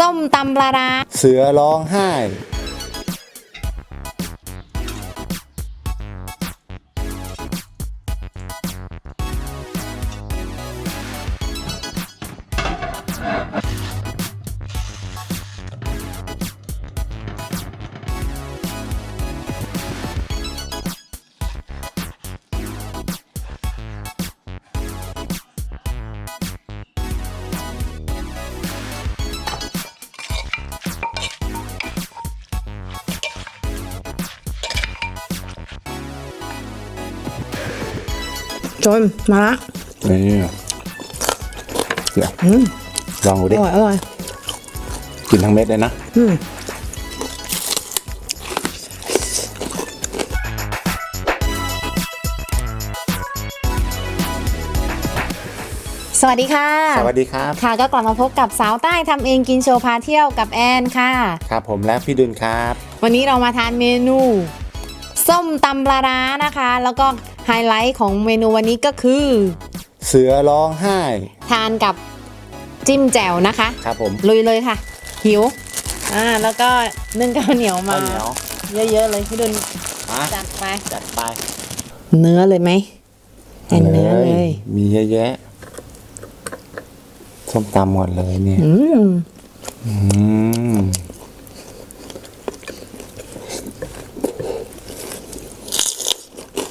ส้มตำปลาร้า เสือร้องไห้ จนมาละนี่เดี๋ยวอืมลองดูอดิร่อยอร่อยกินทั้งเม็ดเลยนะ อืมสวัสดีค่ะ สวัสดีครับ ค่ะก็กลับมาพบกับสาวใต้ทำเองกินโชว์พาเที่ยวกับแอนค่ะ ครับผมและพี่ดุลครับ วันนี้เรามาทานเมนู ส้มตำปลาร้านะคะ แล้วก็ ไฮไลท์ของเมนูวันนี้ก็คือ เสือร้องไห้ ทานกับจิ้มแจ่วนะคะ ครับผมลุยเลยค่ะ หิวอ่าแล้วก็นึ่งข้าวเหนียวมา ข้าวเหนียวเยอะๆเลยพี่ดุลมาจัดไป จัดไปเนื้อเลยไหมเห็นเนื้อเลย มีเยอะแยะส้มตำหมดเลยเนี่ยอืมอืม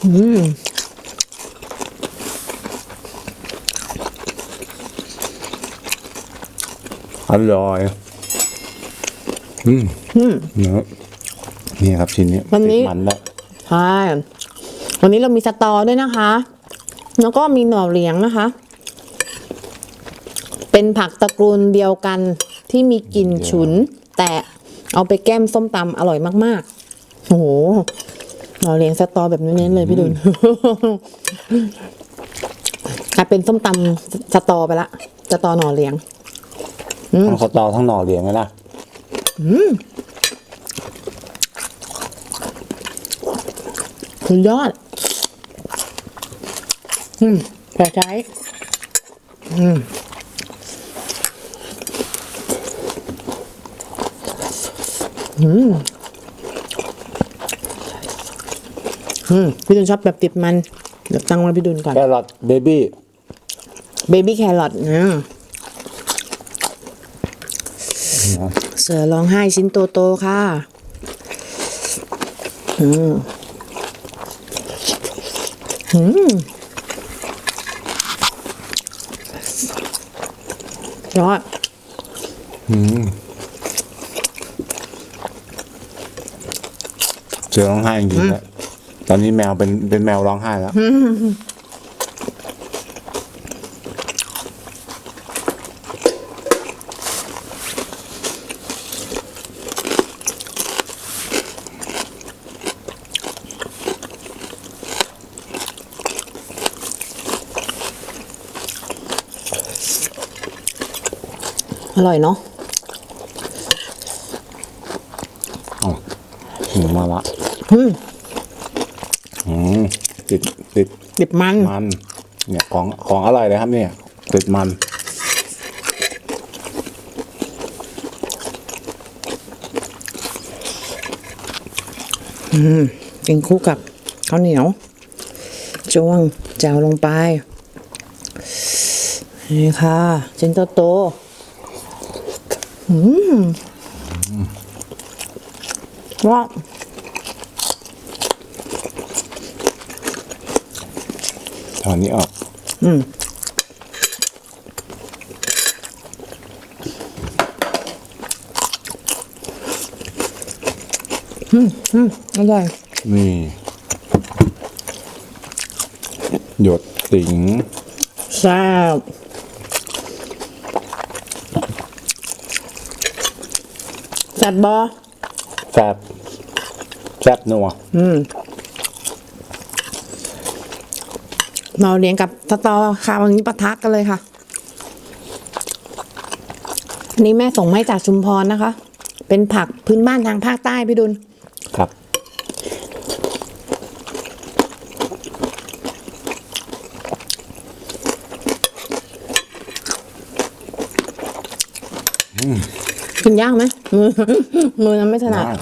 อืม อร่อย อืมอืมเนื้อนี่ครับชิ้นนี้วันนี้ ติดมันแล้วใช่วันนี้เรามีสตอด้วยนะคะ แล้วก็มีหน่อเหลียงนะคะ เป็นผักตระกูลเดียวกันที่มีกลิ่นฉุน แต่เอาไปแก้มส้มตำอร่อยมากๆโอ้โหหน่อเหลียงสตอแบบเน้นๆเลยพี่ดุลกลายเป็นส้มตำสตอไปละสตอหน่อเหลียง ทั้งสตอทั้งหน่อเหลียงเลยนะสุดยอด อืมแต่ใช้อืมอืมอืมพี่ดุลชอบแบบติดมัน เดี๋ยวตั้งไว้พี่ดุลก่อน แครอทเบบี้ เบบี้แครอทนะ เสือร้องไห้ชิ้นโตๆค่ะ อืมอืมยอดเสือร้องไห้จริงๆแล้วตอนนี้แมวเป็นเป็นแมวร้องไห้แล้ว อ ร่อยเนาะอ๋อหนูมาละอืมอืมติดติดติดมัน มัน เนี่ยของของอร่อยเลยครับเนี่ย ติดมันกินคู่กับข้าวเหนียวจ้วงแจวลงไป นี่ค่ะชิ้นโตๆ อืมว้าวตอนนี้ออก อืมอืมอืมอร่อย นี่ หยดติ๋งแซ่บ แซ่บบอแซบแซบนัวอืมเราเลี้ยงกับสตอค่ะวันนี้ปะทะกันเลยค่ะอันนี้แม่ส่งมาให้จากชุมพรนะคะ เป็นผักพื้นบ้านทางภาคใต้พี่ดุลครับ อ กินยากไหมมือมือนั้นไม่ถนัดได้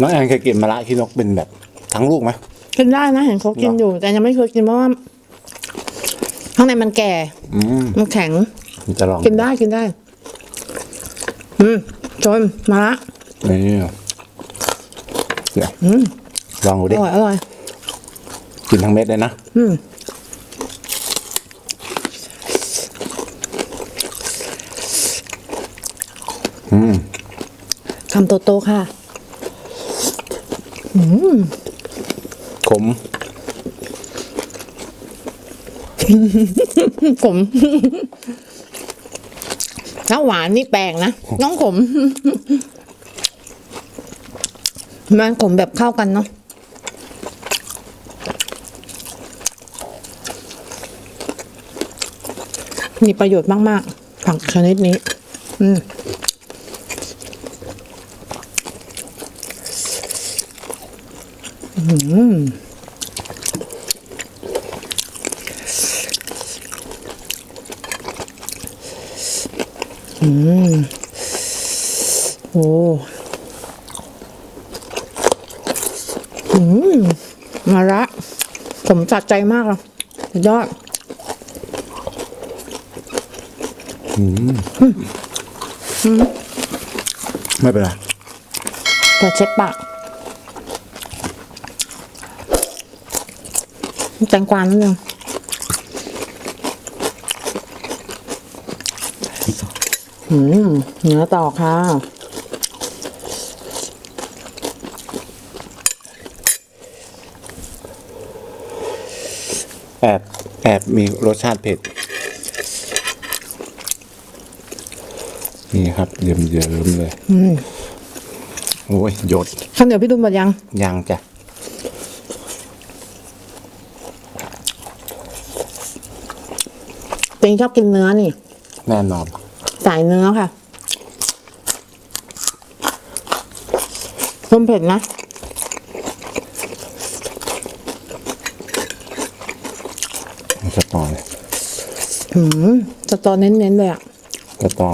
น้องแอนเคยกินมะระขี้นกเป็นแบบทั้งลูกไหมกินได้นะเห็นเขากินเหรอออยู่ แต่ยังไม่เคยกินเพราะว่าข้างในมันแก่อืมมันแข็งมันจะลองกินได้กินได้ อืมจนมาละนี่เดี๋ยวลองดูอดิร่อยอร่อย กินทั้งเม็ดเลยนะ อืมอืมคำโตๆค่ะขม ขม ถ้าหวานนี่แปลกนะ น้องขม มันขมแบบเข้ากันเนาะ มีประโยชน์มาก ๆ ผักชนิดนี้อืมโอ้อืมมาละผมจัดใจมากเลยยอด ไม่เป็นไรเปิดเช็ดปากแตงกวานิดนึงอืมเนื้อต่อค่ะ แอบ แอบมีรสชาติเผ็ด นี่ครับเยิ้มเยิ้มๆเลยโอ้ยหยดข้าวเหนียวพี่ดุมหมดยัง ยังจ้ะตัวเองชอบกินเนื้อนี่ แน่นอน สายเนื้อค่ะเพิ่มเผ็ดนะสตอเลยอืมสตอเน้นๆเลยอะ สตอ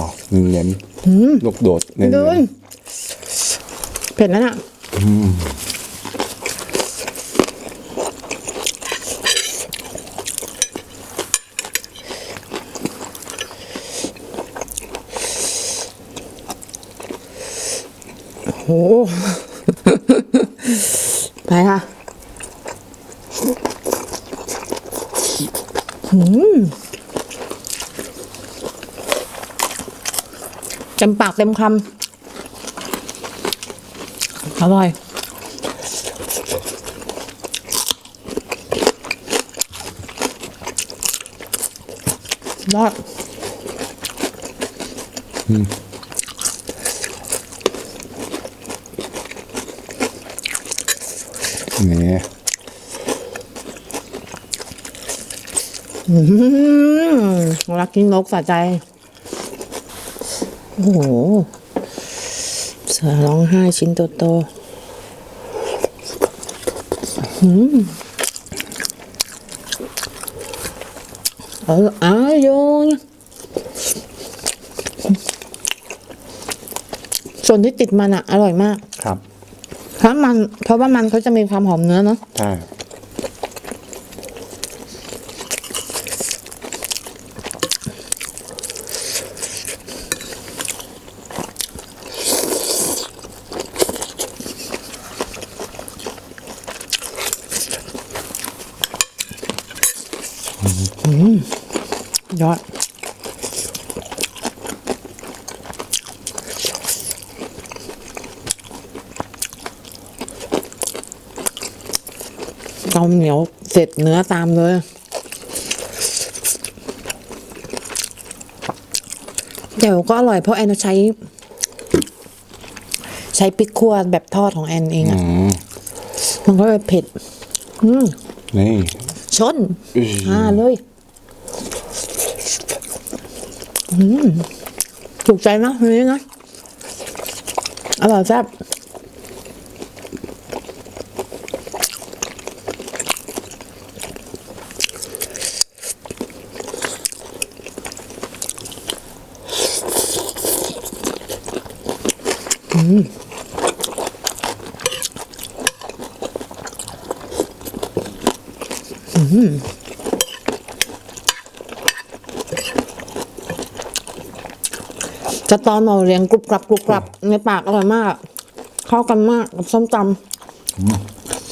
เน้นลูกโดดเน้นดูนเผ็ดแล้วน่ะโอ้โหไปค่ะ เต็มปากเต็มคำอร่อยยอดนี่อืมรักกินนกสะใจ โอ้โหเสือร้องไห้ชิ้นโตๆหืมเอออายโยนส่วนที่ติดมันอะอร่อยมาก ครับ เพราะมัน เพราะว่ามันเขาจะมีความหอมเนื้อเนาะ ใช่ ยอดเกาเหนียวเสร็จเนื้อตามเลยเดี๋ยวก็อร่อยเพราะแอนใช้ ใช้พริกขั่วแบบทอดของแอนเองอะอืมมันก็เลยเผ็ด อืมนี่ชนอื้ออ่าเลย ถูกใจนะอันนี้นะ อร่อยแซ่บอืมอืม ตอนหน่อเลี้ยงกรุบกรับกรุบกรับในปากอร่อยมาก เข้ากันมากกับส้มต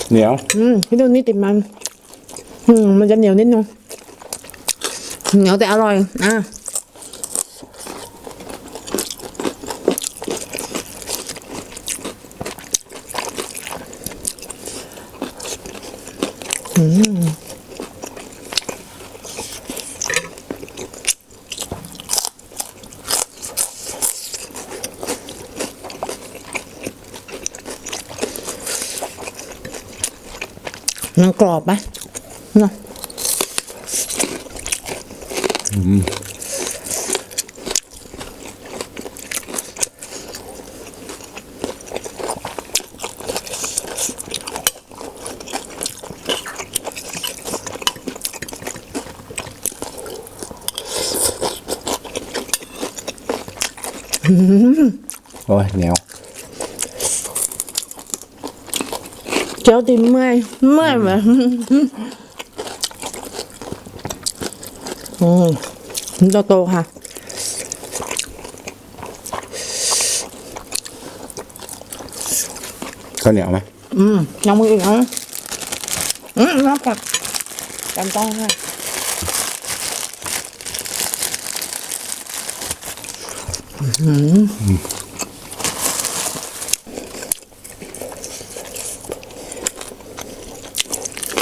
เหนียวำอืมพี่ดูนี่ติดมัน อืมมันจะเหนียวนิดนึงเหนียวแต่อร่อย อะ มันกรอบไหมเนาะโอ้ยเหนียว เจ้าติเมื่อยเมื่อยไหมอืมโตโตๆค่ะข้าวเหนียวไหมอืมยังมืออีกนะอืมรับกับกันต้องค่ะ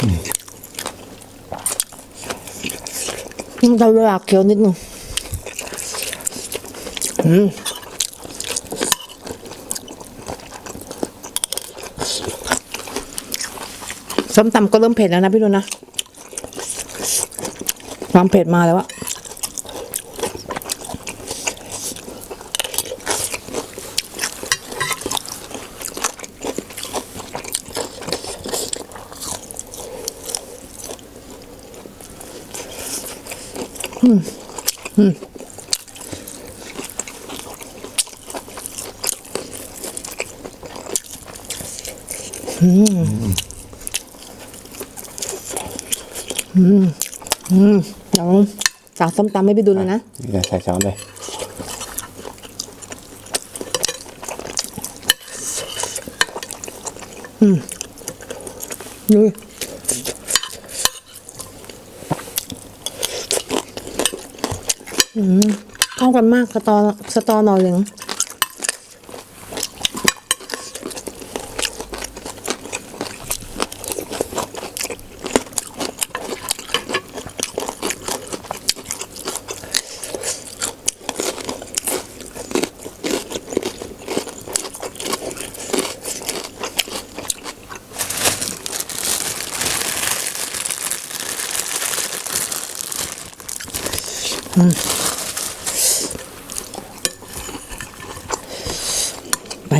ต้องใช้เวลาเคี้ยวนิดนึงอืมส้มตำก็เริ่มเผ็ดแล้วนะพี่ดุนนะ ความเผ็ดมาแล้วอะ เดี๋ยวสั่งส้มตำให้พี่ดุลเลยนะนี่ใส่ช้อนเลยอืมดู เข้ากันมากสตอสตอหน่อเหลือง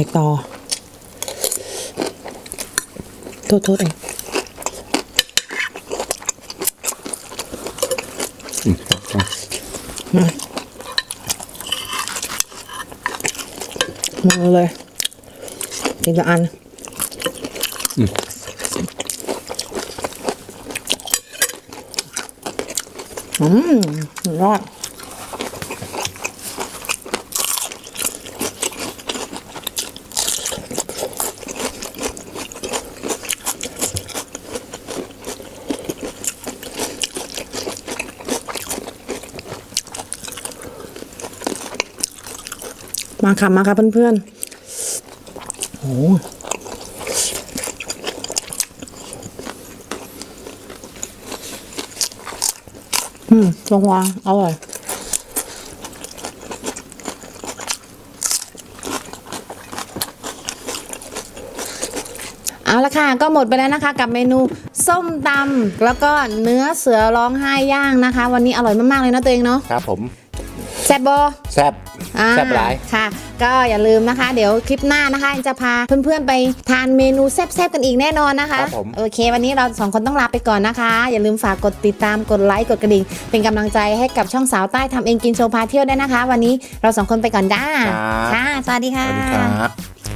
ไปต่อ โทษโทษเองมาเลยอีกละอันอืมรอด มาค่ะมาค่ะเพื่อนๆโอ้อืมลงวางอร่อยเอาละค่ะ ก็หมดไปแล้วนะคะ กับเมนูส้มตำแล้วก็เนื้อเสือร้องไห้ย่างนะคะ วันนี้อร่อยมาก ๆ เลยนะตัวเองเนาะครับผม แซ่บโบแซ่บอ่าแซ่บหลาย ค่ะ ก็อย่าลืมนะคะ เดี๋ยวคลิปหน้านะคะจะพาเพื่อนๆไปทานเมนูแซ่บๆกันอีกแน่นอนนะคะ ครับผม โอเค วันนี้เราสองคนต้องลาไปก่อนนะคะ อย่าลืมฝากกดติดตามกดไลค์กดกระดิ่ง เป็นกำลังใจให้กับช่องสาวใต้ทำเองกินโชว์พาเที่ยวได้วยนะคะ วันนี้เราสองคนไปก่อนจ้าครับ ค่ะ สวัสดีสค่ะ วัสดีครับ